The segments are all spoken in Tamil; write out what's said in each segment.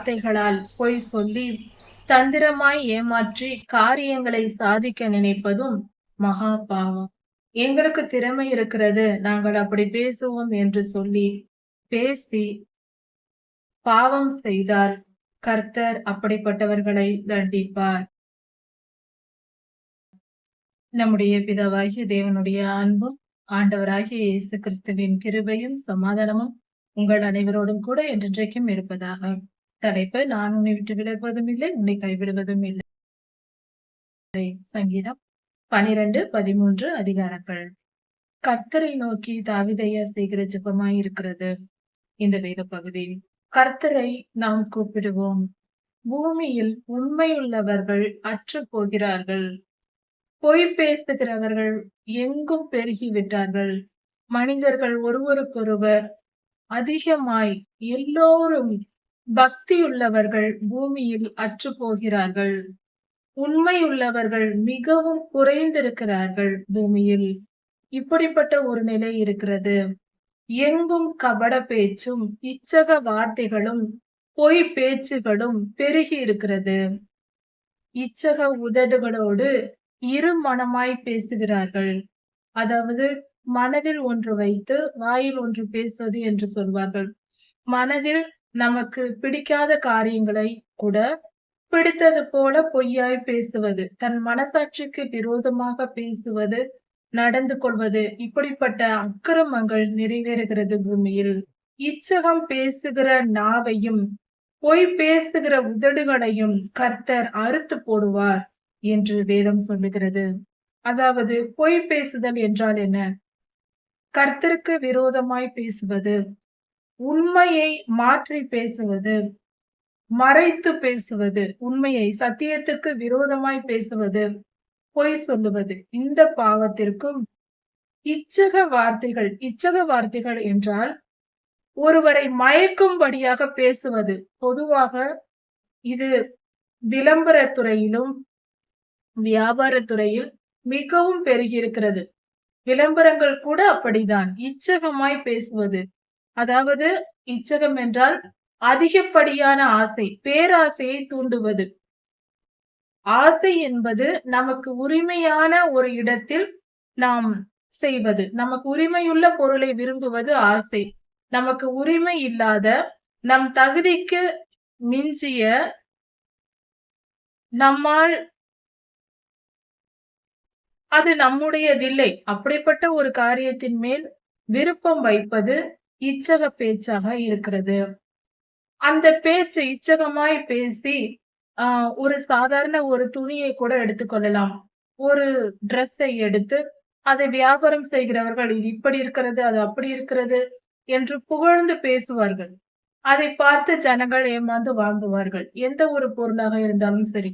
வார்த்தைகளால் பொய் சொல்லி தந்திரமாய் ஏமாற்றி காரியங்களை சாதிக்க நினைப்பதும் மகா பாவம். எங்களுக்கு திறமை இருக்கிறது நாங்கள் அப்படி பேசுவோம் என்று சொல்லி பேசி பாவம் செய்தால் கர்த்தர் அப்படிப்பட்டவர்களை தண்டிப்பார். நம்முடைய பிதாவாகிய தேவனுடைய அன்பும் ஆண்டவராகிய இயேசு கிறிஸ்துவின் கிருபையும் சமாதானமும் உங்கள் அனைவரோடும் கூட என்றென்றைக்கும் இருப்பதாக. தலைப்பு நான் உன்னை விட்டு விலகுவதும் இல்லை உன்னை கைவிடுவதும் இல்லை. சங்கீதம் பனிரெண்டு பதிமூன்று அதிகாரங்கள். கர்த்தரை நோக்கி தாவிதையா செய்கிற ஜபமாய் இருக்கிறது. இந்த வேத பகுதி கர்த்தரை நாம் கூப்பிடுவோம். பூமியில் உண்மையுள்ளவர்கள் அற்று போகிறார்கள். பொய் பேசுகிறவர்கள் எங்கும் பெருகி விட்டார்கள். மனிதர்கள் ஒருவருக்கொருவர் அதிகமாய் எல்லோரும் பக்தியுள்ளவர்கள் பூமியில் அற்றுப்போகிறார்கள். உண்மையுள்ளவர்கள் மிகவும் குறைந்திருக்கிறார்கள் பூமியில். இப்படிப்பட்ட ஒரு நிலை இருக்கிறது. எங்கும் கபட பேச்சும் இச்சக வார்த்தைகளும் பொய் பேச்சுகளும் பெருகி இருக்கிறது. இச்சக உதடுகளோடு இரு மனமாய் பேசுகிறார்கள். அதாவது மனதில் ஒன்று வைத்து வாயில் ஒன்று பேசுவது என்று சொல்வார்கள். மனதில் நமக்கு பிடிக்காத காரியங்களை கூட பிடித்தது போல பொய்யாய் பேசுவது தன் மனசாட்சிக்கு விரோதமாக பேசுவது நடந்து கொள்வது இப்படிப்பட்ட அக்கிரமங்கள் நிறைவேறுகிறது பூமியில். இச்சகம் பேசுகிற நாவையும் பொய் பேசுகிற உதடுகளையும் கர்த்தர் அறுத்து போடுவார் என்று வேதம் சொல்லுகிறது. அதாவது பொய் பேசுதல் என்றால் என்ன? கர்த்தருக்கு விரோதமாய் பேசுவது உண்மையை மாற்றி பேசுவது மறைத்து பேசுவது உண்மையை சத்தியத்துக்கு விரோதமாய் பேசுவது பொய் சொல்லுவது இந்த பாவத்திற்கும் இச்சக வார்த்தைகள் இச்சக வார்த்தைகள் என்றால் ஒருவரை மயக்கும்படியாக பேசுவது. பொதுவாக இது விளம்பர துறையிலும் வியாபாரத்துறையில் மிகவும் பெருகியிருக்கிறது விளம்பரங்கள் கூட அப்படிதான். இச்சகமாய் பேசுவது அதாவது இச்சகம் என்றால் அதிகப்படியான ஆசை பேராசையை தூண்டுவது. ஆசை என்பது நமக்கு உரிமையான ஒரு இடத்தில் நாம் செய்வது. நமக்கு உரிமையுள்ள பொருளை விரும்புவது ஆசை. நமக்கு உரிமை இல்லாத நம் தகுதிக்கு மிஞ்சிய நம்மால் அது நம்முடையதில்லை. அப்படிப்பட்ட ஒரு காரியத்தின் மேல் விருப்பம் வைப்பது இச்சக பேச்சாக இருக்கிறது. அந்த பேச்சு இச்சகமாய் பேசி ஆஹ் ஒரு சாதாரண ஒரு துணியை கூட எடுத்துக்கொள்ளலாம் ஒரு ட்ரெஸ்ஸை எடுத்து அதை வியாபாரம் செய்கிறவர்கள் இது இப்படி இருக்கிறது அது அப்படி இருக்கிறது என்று புகழ்ந்து பேசுவார்கள். அதை பார்த்து ஜனங்கள் ஏமாந்து வாங்குவார்கள். எந்த ஒரு பொருளாக இருந்தாலும் சரி.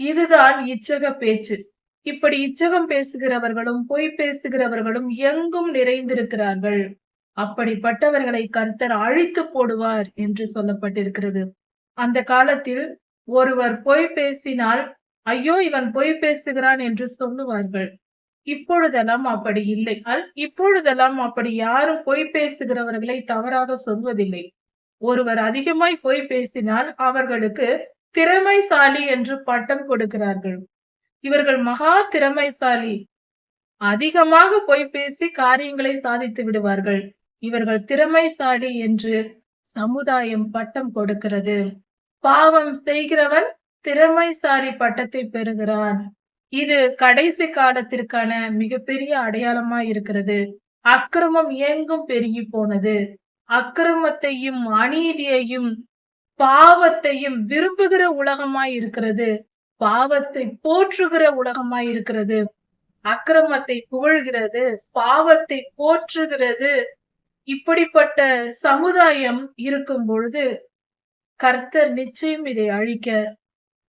இதுதான் இச்சக பேச்சு. இப்படி இச்சகம் பேசுகிறவர்களும் பொய் பேசுகிறவர்களும் எங்கும் நிறைந்திருக்கிறார்கள். அப்படிப்பட்டவர்களை கர்த்தர் அழித்து போடுவார் என்று சொல்லப்பட்டிருக்கிறது. அந்த காலத்தில் ஒருவர் பொய் பேசினால் ஐயோ இவன் பொய் பேசுகிறான் என்று சொல்லுவார்கள். இப்பொழுதெல்லாம் அப்படி இல்லை. அல் இப்பொழுதெல்லாம் அப்படி யாரும் பொய் பேசுகிறவர்களை தவறாக சொல்வதில்லை. ஒருவர் அதிகமாய் பொய் பேசினால் அவர்களுக்கு திறமைசாலி என்று பட்டம் கொடுக்கிறார்கள். இவர்கள் மகா திறமைசாலி. அதிகமாக பொய் பேசி காரியங்களை சாதித்து விடுவார்கள். இவர்கள் திறமைசாலி என்று சமுதாயம் பட்டம் கொடுக்கிறது. பாவம் செய்கிறவன் திறமைசாலி பட்டத்தை பெறுகிறான். இது கடைசி காலத்திற்கான மிகப்பெரிய அடையாளமா இருக்கிறது. அக்கிரமம் எங்கும் பெருகி போனது. அக்கிரமத்தையும் அநீதியையும் பாவத்தையும் விரும்புகிற உலகமாய் இருக்கிறது. பாவத்தை போற்றுகிற உலகமாய் இருக்கிறது. அக்கிரமத்தை புகழ்கிறது. பாவத்தை போற்றுகிறது. இப்படிப்பட்ட சமுதாயம் இருக்கும் பொழுது கர்த்தர் நிச்சயம் இதை அழிக்க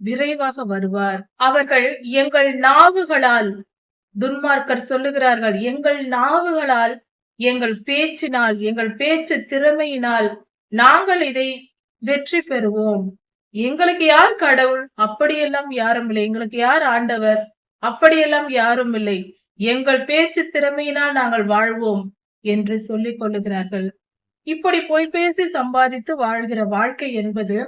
விரைவாக வருவார். அவர்கள் எங்கள் நாவுகளால் துன்மார்க்கர் சொல்லுகிறார்கள் எங்கள் நாவுகளால் எங்கள் பேச்சினால் எங்கள் பேச்சு திறமையினால் நாங்கள் இதை வெற்றி பெறுவோம். எங்களுக்கு யார் கடவுள்? அப்படியெல்லாம் யாரும் இல்லை. எங்களுக்கு யார் ஆண்டவர்? அப்படியெல்லாம் யாரும் இல்லை. எங்கள் பேச்சு திறமையினால் நாங்கள் வாழ்வோம். என்று சொல்லிக் கொள்ளுகிறார்கள். இப்படி பொய் பேசி சம்பாதித்து வாழ்கிற வாழ்க்கை என்பது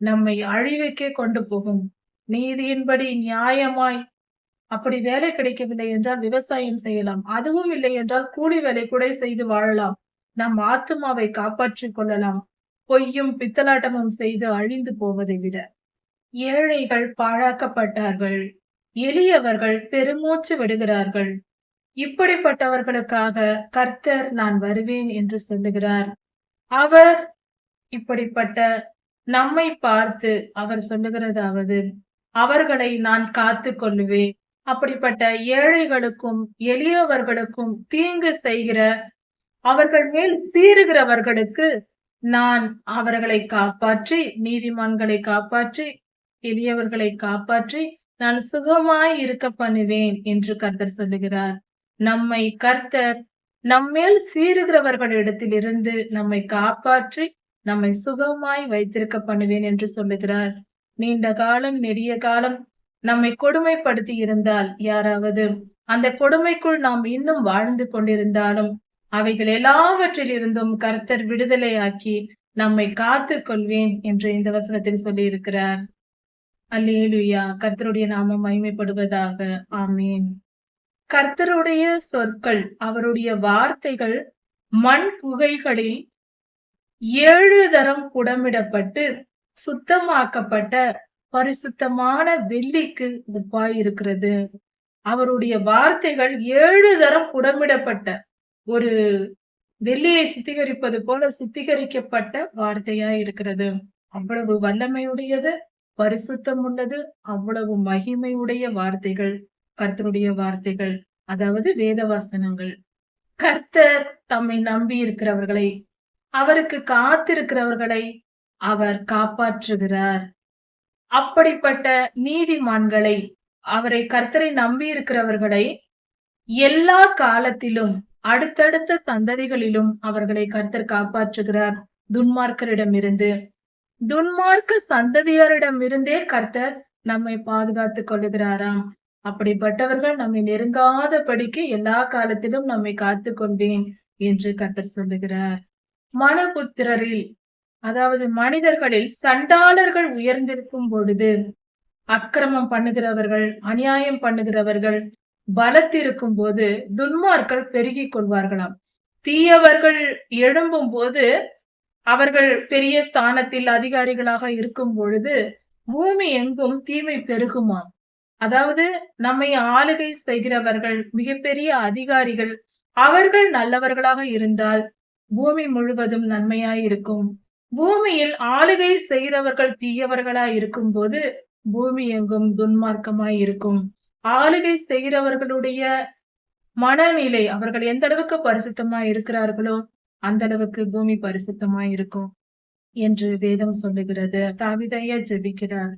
நம்மை அழிவுக்கே கொண்டு போகும். நீதியின்படி நியாயமாய் அப்படி வேலை கிடைக்கவில்லை என்றால் விவசாயம் செய்யலாம். அதுவும் இல்லை என்றால் கூலி வேலை கூட செய்து வாழலாம். நம் ஆத்துமாவை காப்பாற்றிக் கொள்ளலாம். பொய்யும் பித்தலாட்டமும் செய்து அழிந்து போவதை விட. ஏழைகள் பாழாக்கப்பட்டார்கள். எளியவர்கள் பெருமூச்சு விடுகிறார்கள். இப்படிப்பட்டவர்களுக்காக கர்த்தர் நான் வருவேன் என்று சொல்லுகிறார். அவர் இப்படிப்பட்ட நம்மை பார்த்து அவர் சொல்லுகிறதாவது அவர்களை நான் காத்து கொள்ளுவேன். அப்படிப்பட்ட ஏழைகளுக்கும் எளியவர்களுக்கும் தீங்கு செய்கிற அவர்கள் மேல் சீறுகிறவர்களுக்கு நான் அவர்களை காப்பாற்றி நீதிமான்களை காப்பாற்றி எளியவர்களை காப்பாற்றி நான் சுகமாய் இருக்க பண்ணுவேன் என்று கர்த்தர் சொல்லுகிறார். நம்மை கர்த்தர் நம்மேல் சீருகிறவர்களிடத்திலிருந்து நம்மை காப்பாற்றி நம்மை சுகமாய் வைத்திருக்க பண்ணுவேன் என்று சொல்லுகிறார். நீண்ட காலம் நெடிய காலம் நம்மை கொடுமைப்படுத்தி இருந்தால் யாராவது அந்த கொடுமைக்குள் நாம் இன்னும் வாழ்ந்து கொண்டிருந்தாலும் அவைகள் எல்லாவற்றிலிருந்தும் கர்த்தர் விடுதலையாக்கி நம்மை காத்து கொள்வேன் என்று இந்த வசனத்தில் சொல்லி இருக்கிறார் அல்லேலுயா. கர்த்தருடைய நாமம் மகிமைப்படுவதாக. ஆமீன். கர்த்தருடைய சொற்கள் அவருடைய வார்த்தைகள் மண் குகைகளில் ஏழு தரம் புடமிடப்பட்டு சுத்தமாக்கப்பட்ட பரிசுத்தமான வெள்ளிக்கு ஒப்பாயிருக்கிறது. அவருடைய வார்த்தைகள் ஏழு தரம் புடமிடப்பட்ட ஒரு வெள்ளியை சுத்திகரிப்பது போல சுத்திகரிக்கப்பட்ட வார்த்தையா இருக்கிறது. அவ்வளவு வல்லமையுடையது பரிசுத்தம் உள்ளது அவ்வளவு மகிமையுடைய வார்த்தைகள். கர்த்தருடைய வார்த்தைகள் அதாவது வேத வாசனங்கள் கர்த்தர் தம்மை நம்பி இருக்கிறவர்களை அவருக்கு காத்திருக்கிறவர்களை அவர் காப்பாற்றுகிறார். அப்படிப்பட்ட நீதிமான்களை அவரை கர்த்தரை நம்பி இருக்கிறவர்களை எல்லா காலத்திலும் அடுத்தடுத்த சந்ததிகளிலும் அவர்களை கர்த்தர் காப்பாற்றுகிறார். துன்மார்க்கரிடமிருந்து துன்மார்க்க சந்ததியாரிடமிருந்தே கர்த்தர் நம்மை பாதுகாத்துக் கொள்ளுகிறாராம். அப்படிப்பட்டவர்கள் நம்மை நெருங்காதபடிக்கு எல்லா காலத்திலும் நம்மை காத்து கொண்டேன் என்று கத்தர் சொல்லுகிறார். மனபுத்திரரில் அதாவது மனிதர்களில் சண்டாளர்கள் உயர்ந்திருக்கும் பொழுது அக்கிரமம் பண்ணுகிறவர்கள் அநியாயம் பண்ணுகிறவர்கள் பலத்திருக்கும் போது துன்மார்கள் பெருகி கொள்வார்களாம். தீயவர்கள் எழும்பும் போது அவர்கள் பெரிய ஸ்தானத்தில் அதிகாரிகளாக இருக்கும் பொழுது பூமி எங்கும் தீமை பெருகுமாம். அதாவது நம்மை ஆளுகை செய்கிறவர்கள் மிகப்பெரிய அதிகாரிகள் அவர்கள் நல்லவர்களாக இருந்தால் பூமி முழுவதும் நன்மையாய் இருக்கும். பூமியில் ஆளுகை செய்கிறவர்கள் தீயவர்களாய் இருக்கும் போது பூமி எங்கும் துன்மார்க்கமாய் இருக்கும். ஆளுகை செய்கிறவர்களுடைய மனநிலை அவர்கள் எந்த அளவுக்கு பரிசுத்தமாய் இருக்கிறார்களோ அந்த அளவுக்கு பூமி பரிசுத்தமாய் இருக்கும் என்று வேதம் சொல்லுகிறது. தாவிதையா ஜெபிக்கிறார்.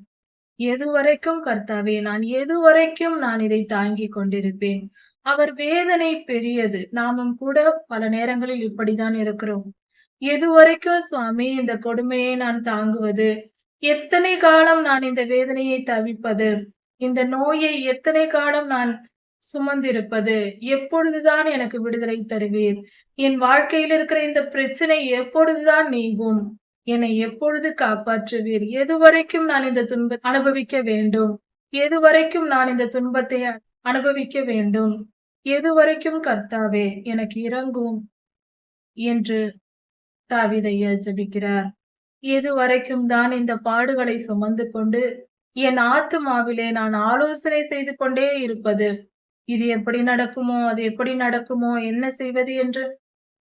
எதுவரைக்கும் கர்த்தாவே நான் எதுவரைக்கும் நான் இதை தாங்கிக் கொண்டிருப்பேன். அவர் வேதனை பெரியது. நாமும் கூட பல நேரங்களில் இப்படிதான் இருக்கிறோம். எதுவரைக்கும் சுவாமி இந்த கொடுமையை நான் தாங்குவது எத்தனை காலம் நான் இந்த வேதனையை தவிப்பது இந்த நோயை எத்தனை காலம் நான் சுமந்திருப்பது எப்பொழுதுதான் எனக்கு விடுதலை தருவீர்? என் வாழ்க்கையில் இருக்கிற இந்த பிரச்சனை எப்பொழுதுதான் நீங்கும்? என்னை எப்பொழுது காப்பாற்றுவீர்? எதுவரைக்கும் நான் இந்த துன்ப அனுபவிக்க வேண்டும். எதுவரைக்கும் நான் இந்த துன்பத்தை அனுபவிக்க வேண்டும். எதுவரைக்கும் கர்த்தாவே எனக்கு இறங்கும் என்று தாவிதைய ஜபிக்கிறார். எது வரைக்கும் தான் இந்த பாடுகளை சுமந்து கொண்டு என் ஆத்துமாவிலே நான் ஆலோசனை செய்து கொண்டே இருப்பது இது எப்படி நடக்குமோ அது எப்படி நடக்குமோ என்ன செய்வது என்று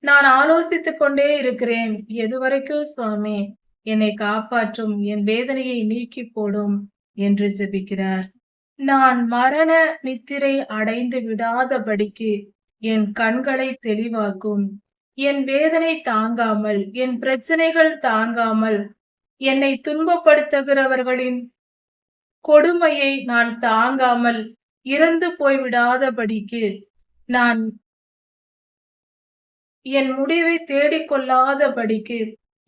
நான் ஆலோசித்துக் கொண்டே இருக்கிறேன். எதுவரைக்கும் சுவாமி என்னை காப்பாற்றும் என் வேதனையை நீக்கி போடும் என்று ஜெபிக்கிறார். நான் மரண நித்திரை அடைந்து விடாதபடிக்கு என் கண்களை தெளிவாக்கும். என் வேதனை தாங்காமல் என் பிரச்சனைகள் தாங்காமல் என்னை துன்பப்படுத்துகிறவர்களின் கொடுமையை நான் தாங்காமல் இறந்து போய்விடாதபடிக்கு நான் என் முடிவை தேடிக்கொள்ளாதபடிக்கு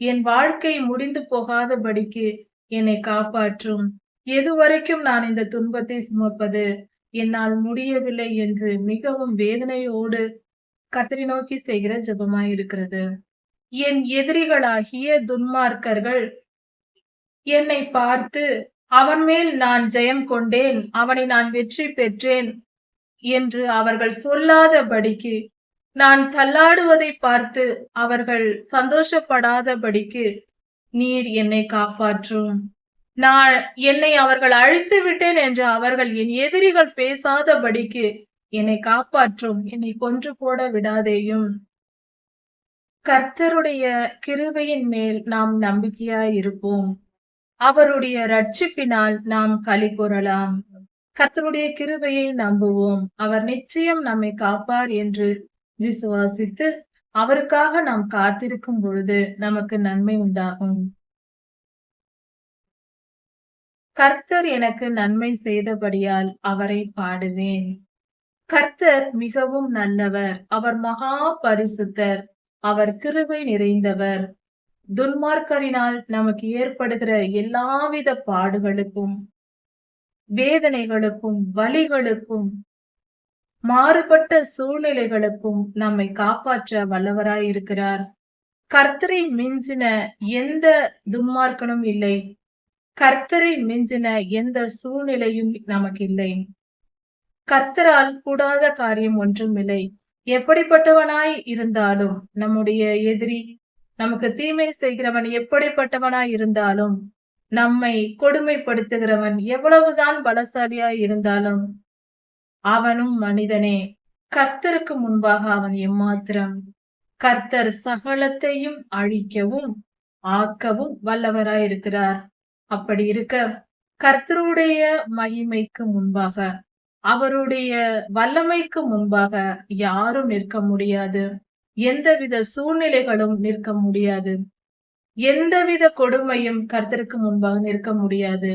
என் வாழ்க்கை முடிந்து போகாதபடிக்கு என்னை காப்பாற்றும். எதுவரைக்கும் நான் இந்த துன்பத்தை சுமப்பது என்னால் முடியவில்லை என்று மிகவும் வேதனையோடு கத்தரி நோக்கி செய்கிற ஜபமாயிருக்கிறது. என் எதிரிகளாகிய துன்மார்க்கர்கள் என்னை பார்த்து அவன் மேல் நான் ஜெயம் கொண்டேன் அவனை நான் வெற்றி பெற்றேன் என்று அவர்கள் சொல்லாதபடிக்கு நான் தள்ளாடுவதை பார்த்து அவர்கள் சந்தோஷப்படாதபடிக்கு நீர் என்னை காப்பாற்றும். நான் என்னை அவர்கள் அழித்து விட்டேன் என்று அவர்கள் என் எதிரிகள் பேசாதபடிக்கு என்னை காப்பாற்றும். என்னை கொன்று போட விடாதேயும். கர்த்தருடைய கிருபையின் மேல் நாம் நம்பிக்கையாய் இருப்போம் அவருடைய ரட்சிப்பினால் நாம் களி கூறலாம் கர்த்தருடைய கிருபையை நம்புவோம். அவர் நிச்சயம் நம்மை காப்பார் என்று விசுவாசித்து அவருக்காக நாம் காத்திருக்கும் பொழுது நமக்கு நன்மை உண்டாகும். கர்த்தர் எனக்கு நன்மை செய்தபடியால் அவரை பாடுவேன். கர்த்தர் மிகவும் நல்லவர். அவர் மகா பரிசுத்தர். அவர் கிருபை நிறைந்தவர். துன்மார்க்கரினால் நமக்கு ஏற்படுகிற எல்லாவித பாடுகளுக்கும் வேதனைகளுக்கும் வலிகளுக்கும் மாறுபட்ட சூழ்நிலைகளுக்கும் நம்மை காப்பாற்ற வல்லவராய் இருக்கிறார். கர்த்தரை மிஞ்சின எந்த துன்மார்க்கனும் இல்லை. கர்த்தரை மிஞ்சின எந்த சூழ்நிலையும் நமக்கு இல்லை. கர்த்தரால் கூடாத காரியம் ஒன்றும் இல்லை. எப்படிப்பட்டவனாய் இருந்தாலும் நம்முடைய எதிரி நமக்கு தீமை செய்கிறவன் எப்படிப்பட்டவனாய் இருந்தாலும் நம்மை கொடுமைப்படுத்துகிறவன் எவ்வளவுதான் பலசாலியாய் இருந்தாலும் அவனும் மனிதனே. கர்த்தருக்கு முன்பாக அவன் எம்மாத்திரம். கர்த்தர் சகலத்தையும் அழிக்கவும் ஆக்கவும் வல்லவராயிருக்கிறார். அப்படி இருக்க கர்த்தருடைய மகிமைக்கு முன்பாக அவருடைய வல்லமைக்கு முன்பாக யாரும் நிற்க முடியாது. எந்தவித சூழ்நிலைகளும் நிற்க முடியாது. எந்தவித கொடுமையும் கர்த்தருக்கு முன்பாக நிற்க முடியாது.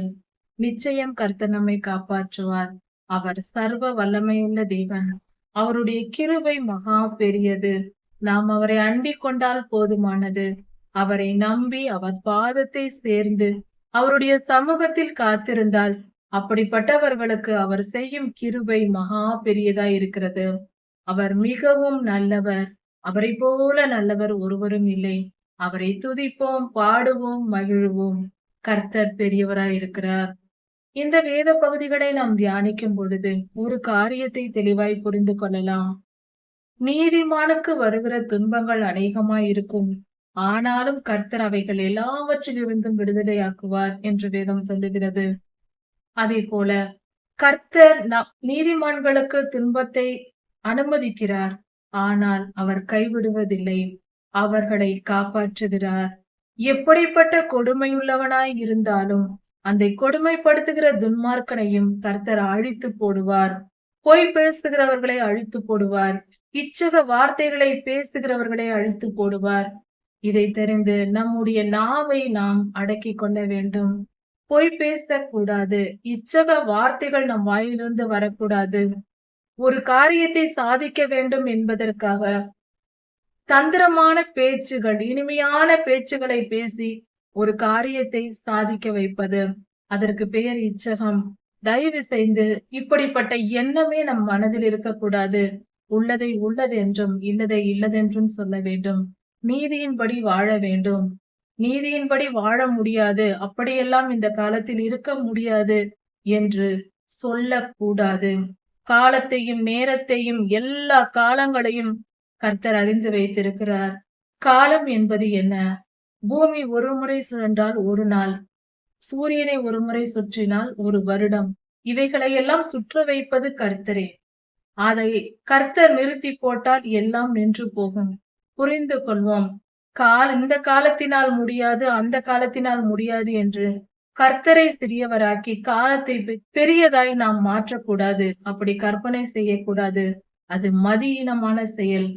நிச்சயம் கர்த்தர் நம்மை காப்பாற்றுவார். அவர் சர்வ வல்லமையுள்ள தேவன். அவருடைய கிருபை மகா பெரியது. நாம் அவரை அண்டி கொண்டால் போதுமானது. அவரை நம்பி அவர் பாதத்தை சேர்ந்து அவருடைய சமூகத்தில் காத்திருந்தால் அப்படிப்பட்டவர்களுக்கு அவர் செய்யும் கிருபை மகா பெரியதா இருக்கிறது. அவர் மிகவும் நல்லவர். அவரை போல நல்லவர் ஒருவரும் இல்லை. அவரை துதிப்போம் பாடுவோம் மகிழ்வோம். கர்த்தர் பெரியவராய் இருக்கிறார். இந்த வேத பகுதிகளை நாம் தியானிக்கும் பொழுது ஒரு காரியத்தை தெளிவாய் புரிந்து கொள்ளலாம். நீதிமானுக்கு வருகிற துன்பங்கள் அநேகமாய் இருக்கும் ஆனாலும் கர்த்தர் அவைகள் எல்லாவற்றிலிருந்தும் விடுதலையாக்குவார் என்று வேதம் சொல்லுகிறது. அதே போல கர்த்தர் நீதிமான்களுக்கு துன்பத்தை அனுமதிக்கிறார். ஆனால் அவர் கைவிடுவதில்லை. அவர்களை காப்பாற்றுகிறார். எப்படிப்பட்ட கொடுமையுள்ளவனாய் இருந்தாலும் அந்த கொடுமைப்படுத்துகிற துன்மார்க்கனையும் கர்த்தர் அழித்து போடுவார். பொய் பேசுகிறவர்களை அழித்து போடுவார். இச்சக வார்த்தைகளை பேசுகிறவர்களை அழித்து போடுவார். இதை தெரிந்து நம்முடைய நாவை நாம் அடக்கி கொள்ள வேண்டும். பொய் பேசக்கூடாது. இச்சக வார்த்தைகள் நம் வாயிலிருந்து வரக்கூடாது. ஒரு காரியத்தை சாதிக்க வேண்டும் என்பதற்காக தந்திரமான பேச்சுகள் இனிமையான பேச்சுகளை பேசி ஒரு காரியத்தை சாதிக்க வைப்பது அதற்கு பெயர் இச்சகம். தயவு செய்து இப்படிப்பட்ட எண்ணமே நம் மனதில் இருக்கக்கூடாது. உள்ளதை உள்ளது என்றும் இல்லதை இல்லதென்றும் சொல்ல வேண்டும். நீதியின்படி வாழ வேண்டும். நீதியின்படி வாழ முடியாது. அப்படியெல்லாம் இந்த காலத்தில் இருக்க முடியாது என்று சொல்லக்கூடாது. காலத்தையும் நேரத்தையும் எல்லா காலங்களையும் கர்த்தர் அறிந்து வைத்திருக்கிறார். காலம் என்பது என்ன? பூமி ஒரு முறை சுழன்றால் ஒரு நாள் சூரியனை ஒரு முறை சுற்றினால் ஒரு வருடம். இவைகளையெல்லாம் சுற்ற வைப்பது கர்த்தரே. அதை கர்த்தர் நிறுத்தி போட்டால் எல்லாம் நின்று போகும். புரிந்து கொள்வோம். கால் இந்த காலத்தினால் முடியாது அந்த காலத்தினால் முடியாது என்று கர்த்தரை சிறியவராக்கி காலத்தை பெரியதாய் நாம் மாற்றக்கூடாது. அப்படி கற்பனை செய்யக்கூடாது. அது மதியினமான செயல்.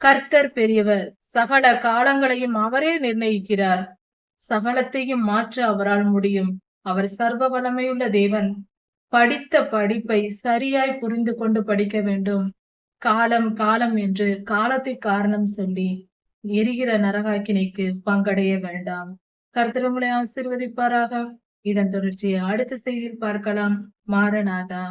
கர்த்தர் பெரியவர் சகல காலங்களையும் அவரே நிர்ணயிக்கிறார். சகலத்தையும் மாற்ற அவரால் முடியும். அவர் சர்வ வளமையுள்ள தேவன். படித்த படிப்பை சரியாய் புரிந்து கொண்டு படிக்க வேண்டும். காலம் காலம் என்று காலத்தை காரணம் சொல்லி எரிகிற நரகாக்கினைக்கு பங்கடைய வேண்டாம். கர்த்தர் உங்களை ஆசிர்வதிப்பாராக. இதன் தொடர்ச்சியை அடுத்த செய்தியில் பார்க்கலாம். மாரநாதா